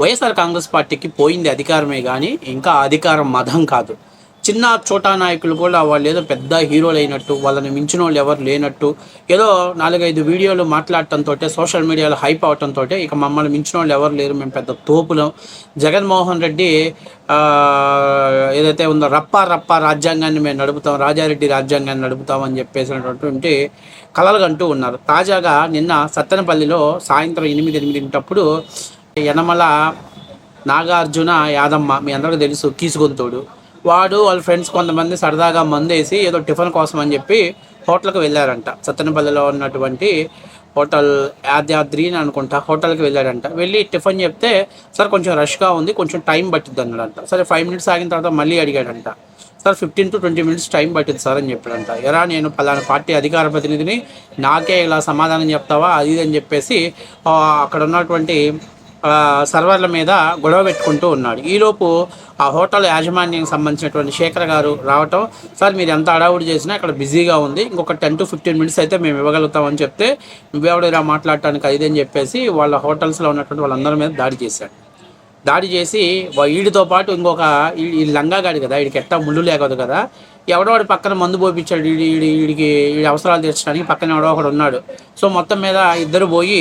వైఎస్ఆర్ కాంగ్రెస్ పార్టీకి పోయింది అధికారమే కానీ ఇంకా అధికారం మదం కాదు. చిన్న చోటా నాయకులు కూడా వాళ్ళు ఏదో పెద్ద హీరోలు అయినట్టు వాళ్ళని మించిన వాళ్ళు ఎవరు లేనట్టు ఏదో నాలుగైదు వీడియోలు మాట్లాడటంతో సోషల్ మీడియాలో హైప్ అవటంతో ఇక మమ్మల్ని మించిన వాళ్ళు ఎవరు లేరు. మేము పెద్ద తోపులం. జగన్మోహన్ రెడ్డి ఏదైతే ఉందో రప్ప రప్ప రాజ్యాంగాన్ని మేము నడుపుతాం రాజారెడ్డి రాజ్యాంగాన్ని నడుపుతాం అని చెప్పేసినటువంటి కలలు అంటూ ఉన్నారు. తాజాగా నిన్న సత్తెనపల్లిలో సాయంత్రం ఎనిమిది ఎనిమిదింటప్పుడు యనమల నాగార్జున యాదమ్మ మీ అందరికీ తెలుసు కీసుగొంతుడు. వాడు వాళ్ళ ఫ్రెండ్స్ కొంతమంది సరదాగా మందేసి ఏదో టిఫిన్ కోసం అని చెప్పి హోటల్కి వెళ్ళారంట. సత్తెనపల్లిలో ఉన్నటువంటి హోటల్ యాదాద్రి అని అనుకుంటా హోటల్కి వెళ్ళాడంట. వెళ్ళి టిఫిన్ చెప్తే సార్ కొంచెం రష్గా ఉంది కొంచెం టైం పట్టింది అన్నాడంట. సరే ఫైవ్ మినిట్స్ ఆగిన తర్వాత మళ్ళీ అడిగాడంట. Sir fifteen to twenty minutes time పట్టింది సార్ అని చెప్పాడంట. ఎరా నేను పలానా పార్టీ అధికార ప్రతినిధిని నాకే ఇలా సమాధానం చెప్తావా? అది అని చెప్పేసి అక్కడ ఉన్నటువంటి సర్వర్ల మీద గొడవ పెట్టుకుంటూ ఉన్నాడు. ఈలోపు ఆ హోటల్ యాజమాన్యానికి సంబంధించినటువంటి శేఖర్ గారు రావటం సార్ మీరు ఎంత అడావుడి చేసినా ఇక్కడ బిజీగా ఉంది ఇంకొక టెన్ టు ఫిఫ్టీన్ మినిట్స్ అయితే మేము ఇవ్వగలుగుతామని చెప్తే నువ్వెవడు మాట్లాడటానికి అది అని చెప్పేసి వాళ్ళ హోటల్స్లో ఉన్నటువంటి వాళ్ళందరి మీద దాడి చేశాడు. దాడి చేసి వీడితో పాటు ఇంకొక ఈ- ఈ లంగాగాడి కదా వీడికి ఎట్టా ముళ్ళు లేకదు కదా ఎవడో పక్కన మందు పోపించాడు వీడి వీడికి వీడి అవసరాలు తీర్చడానికి పక్కన ఎవడో ఒకడు ఉన్నాడు. సో మొత్తం మీద ఇద్దరు పోయి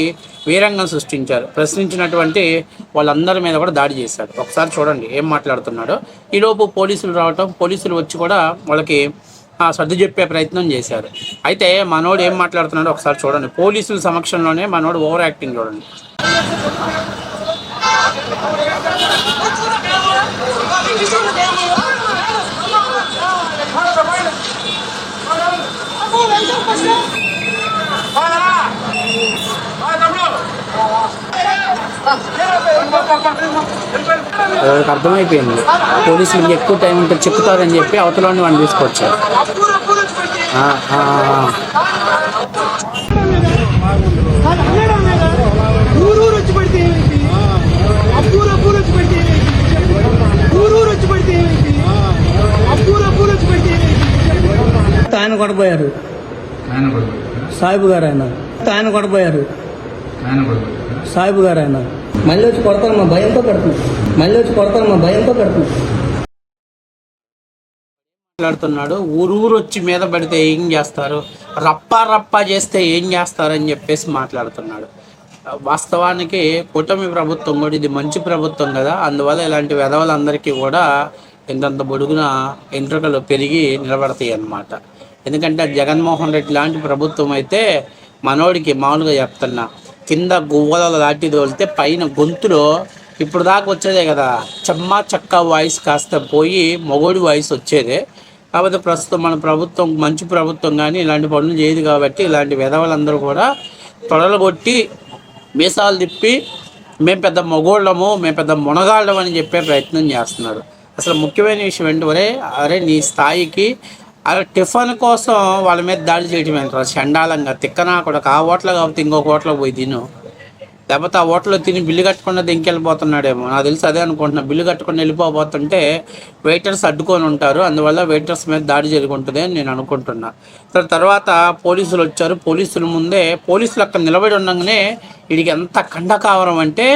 వీరంగం సృష్టించారు. ప్రశ్నించినటువంటి వాళ్ళందరి మీద కూడా దాడి చేశారు. ఒకసారి చూడండి ఏం మాట్లాడుతున్నాడో. ఈలోపు పోలీసులు రావటం పోలీసులు వచ్చి కూడా వాళ్ళకి సర్ది చెప్పే ప్రయత్నం చేశారు. అయితే మనోడు ఏం మాట్లాడుతున్నాడో ఒకసారి చూడండి. పోలీసుల సమక్షంలోనే మనోడు ఓవర్ యాక్టింగ్ చూడండి. వాళ్ళకి అర్థమైపోయింది? పోలీసులకి ఎక్కువ టైం ఉంటే చెక్కుతారని చెప్పి అవతలని వాడిని తీసుకొచ్చారు. ఆ, ఆ, ఆయన సాహిబు గారు ఆయన ఆయన కొడపోయారు. కొడుకు సాహిబు గారు ఆయన మళ్ళీ వచ్చి కొడతాను మా భయంతో పెడుతుంది మళ్ళీ వచ్చి కొడతాను మా భయంతో పెడుతుంది మాట్లాడుతున్నాడు ఊరూరు వచ్చి మీద పడితే ఏం చేస్తారు? రప్పా రప్పా చేస్తే ఏం చేస్తారని చెప్పేసి మాట్లాడుతున్నాడు. వాస్తవానికి కూటమి ప్రభుత్వం కూడా ఇది మంచి ప్రభుత్వం కదా. అందువల్ల ఇలాంటి వెధవలందరికీ కూడా ఇంతంత బొడుగున ఎంట్రుకలు పెరిగి నిలబడతాయి అన్నమాట. ఎందుకంటే జగన్మోహన్ రెడ్డి లాంటి ప్రభుత్వం అయితే మనోడికి మామూలుగా చెప్తున్నా. కింద గువ్వల దాటి తోలితే పైన గొంతులో ఇప్పుడు దాకా వచ్చేదే కదా. చెమ్మా చక్క వాయిస్ కాస్త పోయి మొగోడి వాయిస్ వచ్చేదే. కాకపోతే ప్రస్తుతం మన ప్రభుత్వం మంచి ప్రభుత్వం కానీ ఇలాంటి పనులు చేయదు కాబట్టి ఇలాంటి విధవలందరూ కూడా తొడలు కొట్టి మీసాలు తిప్పి మేము పెద్ద మొగోళ్ళము మేము పెద్ద మునగాళ్ళం అని చెప్పే ప్రయత్నం చేస్తున్నారు. అసలు ముఖ్యమైన విషయం ఏంటి? అరే అరే నీ స్థాయికి అలా టిఫిన్ కోసం వాళ్ళ మీద దాడి చేయడం ఏంటారు? చండాలంగా తిక్కనా కూడా? ఆ హోటల్ కాబట్టి ఇంకొక ఓట్లకు పోయి తిను. లేకపోతే ఆ హోటల్లో తిని బిల్లు కట్టకుండా దింకెళ్ళిపోతున్నాడేమో. నాకు తెలిసి అదే అనుకుంటున్నా. బిల్లు కట్టకుండా వెళ్ళిపోబోతుంటే వెయిటర్స్ అడ్డుకొని ఉంటారు. అందువల్ల వెయిటర్స్ మీద దాడి జరుగుంటుంది అని నేను అనుకుంటున్నా. తర్వాత పోలీసులు వచ్చారు. పోలీసుల ముందే పోలీసులు అక్కడ నిలబడి ఉండగానే వీడికి ఎంత కండకావరం అంటే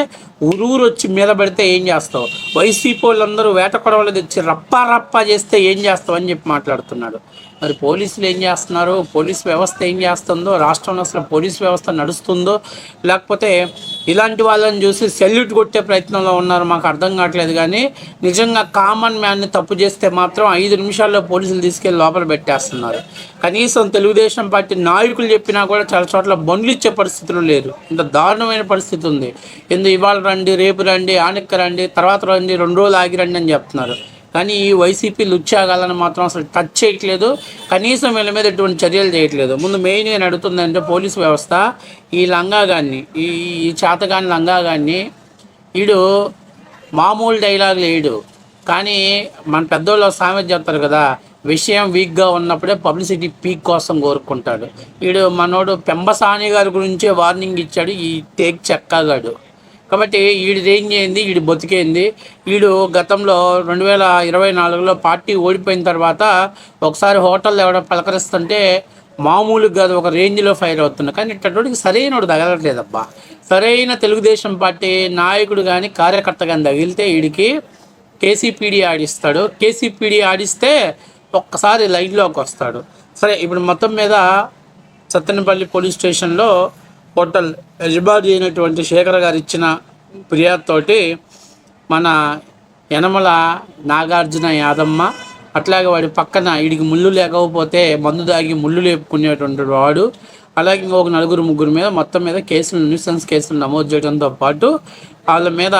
ఊరూరు వచ్చి మీద పెడితే ఏం చేస్తావు? వైసీపీ వాళ్ళందరూ వేట కొడవలు తెచ్చి రప్పా రప్పా చేస్తే ఏం చేస్తావు అని చెప్పి మాట్లాడుతున్నాడు. మరి పోలీసులు ఏం చేస్తున్నారు? పోలీస్ వ్యవస్థ ఏం చేస్తుందో? రాష్ట్రంలో అసలు పోలీస్ వ్యవస్థ నడుస్తుందో? లేకపోతే ఇలాంటి వాళ్ళని చూసి సెల్యూట్ కొట్టే ప్రయత్నంలో ఉన్నారు మాకు అర్థం కావట్లేదు కానీ నిజంగా కామన్ మ్యాన్ని తప్పు చేస్తే మాత్రం ఐదు నిమిషాల్లో పోలీసులు తీసుకెళ్ళి లోపల పెట్టేస్తున్నారు. కనీసం తెలుగుదేశం పార్టీ నాయకులు చెప్పినా కూడా చాలా చోట్ల బండ్లు ఇచ్చే పరిస్థితులు లేరు. ఇంత దారుణమైన పరిస్థితి ఉంది. ఎందు ఇవాళ రండి రేపు రండి ఆనక్క రండి తర్వాత రండి రెండు రోజులు ఆగి రండి అని చెప్తున్నారు. కానీ ఈ వైసీపీ లుచ్చాగాలని మాత్రం అసలు టచ్ చేయట్లేదు. కనీసం వీళ్ళ మీద ఎటువంటి చర్యలు చేయట్లేదు. ముందు మెయిన్ నేను అడుగుతుందంటే పోలీస్ వ్యవస్థ. ఈ లంగాగాన్ని ఈ ఈ చేతగాని లంగాగాన్ని వీడు మామూలు డైలాగులు వేయడు కానీ మన పెద్దోళ్ళు సామెత చెప్తారు కదా విషయం వీక్గా ఉన్నప్పుడే పబ్లిసిటీ పీక్ కోసం కోరుకుంటాడు. వీడు మనోడు పెంబసాని గారి గురించే వార్నింగ్ ఇచ్చాడు ఈ తేగ్ చెక్కగాడు. కాబట్టి వీడిది ఏం చేయింది? వీడు బతికేంది? వీడు గతంలో రెండు వేల ఇరవై నాలుగులో పార్టీ ఓడిపోయిన తర్వాత ఒకసారి హోటల్లో ఎవడో పలకరిస్తుంటే మామూలుగా కాదు ఒక రేంజ్లో ఫైర్ అవుతున్నా కానీ ఇట్టడికి సరైనడు తగలట్లేదబ్బా. సరైన తెలుగుదేశం పార్టీ నాయకుడు కానీ కార్యకర్త కానీ తగిలితే వీడికి కేసీపీడీ ఆడిస్తాడు. కేసీపీడీ ఆడిస్తే ఒక్కసారి లైన్లోకి వస్తాడు. సరే ఇప్పుడు మొత్తం మీద సత్తెనపల్లి పోలీస్ స్టేషన్లో హోటల్ యజమాని అయినటువంటి శేఖర్ గారు ఇచ్చిన ఫిర్యాదుతోటి మన యనమల నాగార్జున యాదమ్మ అట్లాగే వాడి పక్కన వీడికి ముళ్ళు లేకపోతే మందు దాగి ముళ్ళు లేపుకునేటువంటి వాడు అలాగే ఇంకొక నలుగురు ముగ్గురు మీద మొత్తం మీద కేసులు న్యూసెన్స్ కేసులు నమోదు చేయడంతో పాటు వాళ్ళ మీద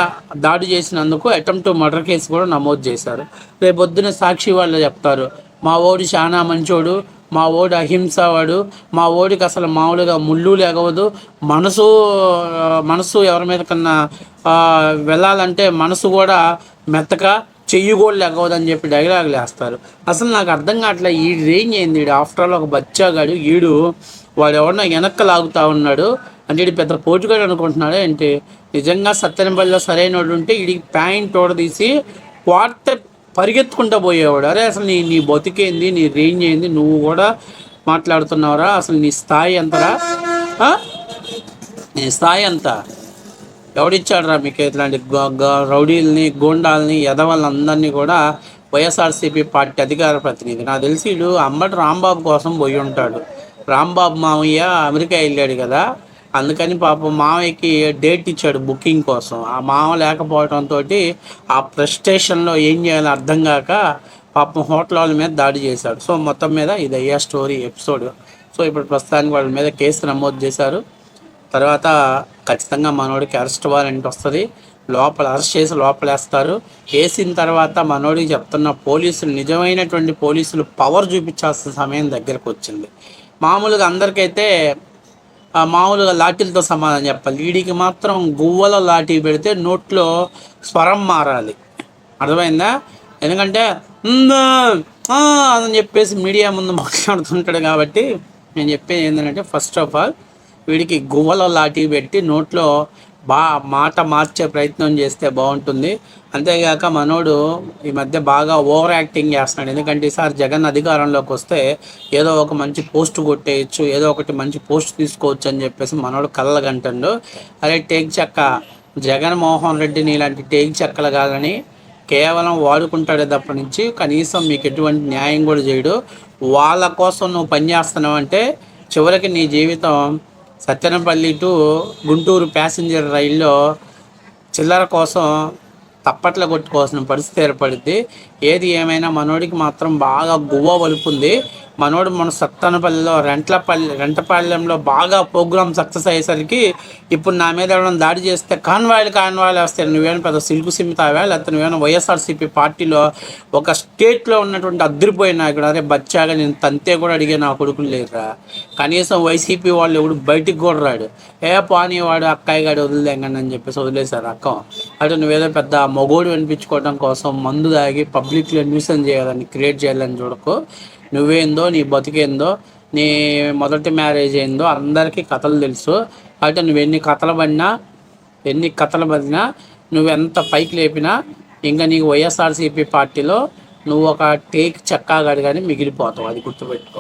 దాడి చేసినందుకు అటెంప్ట్ మర్డర్ కేసు కూడా నమోదు చేశారు. రేపు పొద్దున సాక్షి వాళ్ళు చెప్తారు. మా ఓడి చాలా మంచోడు మా ఓడి అహింసవాడు మా ఓడికి అసలు మామూలుగా ముళ్ళు లేకవదు మనసు మనసు ఎవరి మీద కన్నా వెళ్ళాలంటే మనసు కూడా మెత్తక చెయ్యి కూడా లేకవదు అని చెప్పి డైలాగులు వేస్తారు అసలు నాకు అర్థం కావట్లే ఈ రేంజ్ ఏంది ఆఫ్టర్ ఆల్ ఒక బచ్చాగాడు ఈడు వాడు ఎవరన్నా వెనక్కి లాగుతా ఉన్నాడు అంటే ఇది పెద్ద పోటుగాడు అనుకుంటున్నాడు ఏంటి? నిజంగా సత్యనపల్లిలో సరైన వాడు ఉంటే వీడికి ప్యాంట్ తీసి వార్త పరిగెత్తుకుంటూ పోయేవాడు. అరే అసలు నీ నీ బతికేంది? నీ రేంజ్ ఏంది? నువ్వు కూడా మాట్లాడుతున్నావురా? అసలు నీ స్థాయి ఎంతరా? నీ స్థాయి ఎంత? ఎవడిచ్చాడురా మీకు ఇట్లాంటి గ- రౌడీల్ని గోండాల్ని ఎదవాళ్ళందరినీ కూడా వైఎస్ఆర్సీపీ పార్టీ అధికార ప్రతినిధి. నాకు తెలిసి వీడు అంబటి రాంబాబు కోసం పోయి ఉంటాడు. రాంబాబు మామయ్య అమెరికా వెళ్ళాడు కదా. అందుకని పాపం మామయ్యకి డేట్ ఇచ్చాడు బుకింగ్ కోసం. ఆ మామ లేకపోవడంతో ఆ ప్రెస్టేషన్లో ఏం చేయాలో అర్థం కాక పాపం హోటల్ వాళ్ళ మీద దాడి చేశాడు. సో మొత్తం మీద ఇది అయ్యా స్టోరీ ఎపిసోడ్. సో ఇప్పుడు ప్రస్తుతానికి వాళ్ళ మీద కేసు నమోదు చేశారు. తర్వాత ఖచ్చితంగా మనోడికి అరెస్ట్ వారెంట్ వస్తుంది. లోపల అరెస్ట్ చేసి లోపలేస్తారు. వేసిన తర్వాత మనోడికి చెప్తున్న పోలీసులు నిజమైనటువంటి పోలీసులు పవర్ చూపించాల్సిన సమయం దగ్గరకు వచ్చింది. మామూలుగా అందరికైతే మామూలుగా లాఠీలతో సమాధానం చెప్పాలి. వీడికి మాత్రం గువ్వల లాఠీ పెడితే నోట్లో స్వరం మారాలి. అర్థమైందా? ఎందుకంటే అని చెప్పేసి మీడియా ముందు మాట్లాడుతుంటాడు కాబట్టి నేను చెప్పేది ఏంటంటే ఫస్ట్ ఆఫ్ ఆల్ వీడికి గువ్వల లాఠీ పెట్టి నోట్లో బా మాట మార్చే ప్రయత్నం చేస్తే బాగుంటుంది. అంతేగాక మనోడు ఈ మధ్య బాగా ఓవర్ యాక్టింగ్ చేస్తున్నాడు. ఎందుకంటే ఈసారి జగన్ అధికారంలోకి వస్తే ఏదో ఒక మంచి పోస్ట్ కొట్టేయచ్చు ఏదో ఒకటి మంచి పోస్ట్ తీసుకోవచ్చు అని చెప్పేసి మనోడు కళ్ళగంటుండు. అరే టేక్ చెక్క. జగన్మోహన్ రెడ్డిని ఇలాంటి టేక్ చెక్కలు కాదని కేవలం వాడుకుంటాడే తప్ప నుంచి కనీసం మీకు ఎటువంటి న్యాయం కూడా చేయడు. వాళ్ళ కోసం నువ్వు పనిచేస్తున్నావు అంటే చివరికి నీ జీవితం సత్యనపల్లి టు గుంటూరు ప్యాసింజర్ రైల్లో చిల్లర కోసం తప్పట్ల కొట్టుకోవాల్సిన పరిస్థితి ఏర్పడింది. ఏది ఏమైనా మనోడికి మాత్రం బాగా గువ్వ వలుపుంది. మనోడు మన సత్తనపల్లిలో రెంట్లపల్లి రెంటపాలెంలో బాగా ప్రోగ్రామ్ సక్సెస్ అయ్యేసరికి ఇప్పుడు నా మీద ఎవరైనా దాడి చేస్తే కాన్వాయిలు కాన్వాయిలు వస్తాయి నువ్వేమైనా పెద్ద సిల్కు సిమ్మితావా? లేకపోతే నువ్వేమైనా వైఎస్ఆర్సీపీ పార్టీలో ఒక స్టేట్లో ఉన్నటువంటి అద్దరిపోయిన ఇక్కడ అరే బచ్చాగా నేను తంతే కూడా అడిగే నా కొడుకులు లేదురా కనీసం వైసీపీ వాళ్ళు ఎవడు బయటికి కూడా రాడు. ఏ పానీ వాడు గాడు వదిలేంగండి అని చెప్పేసి వదిలేశారు అక్క. అటు నువ్వేదో పెద్ద మొగోడు వినిపించుకోవడం కోసం మందు తాగి పబ్లిక్లో న్యూసెన్స్ చేయాలని క్రియేట్ చేయాలని చూడకు. నువ్వేందో నీ బతికేందో నీ మొదటి మ్యారేజ్ ఏందో అందరికీ కథలు తెలుసు. కాబట్టి నువ్వు ఎన్ని కథలు పడినా ఎన్ని కథలు పడినా నువ్వెంత పైకి లేపినా ఇంకా నీకు వైఎస్ఆర్సీపీ పార్టీలో నువ్వు ఒక టేక్ చెక్కాగాడు కానీ మిగిలిపోతావు. అది గుర్తుపెట్టుకో.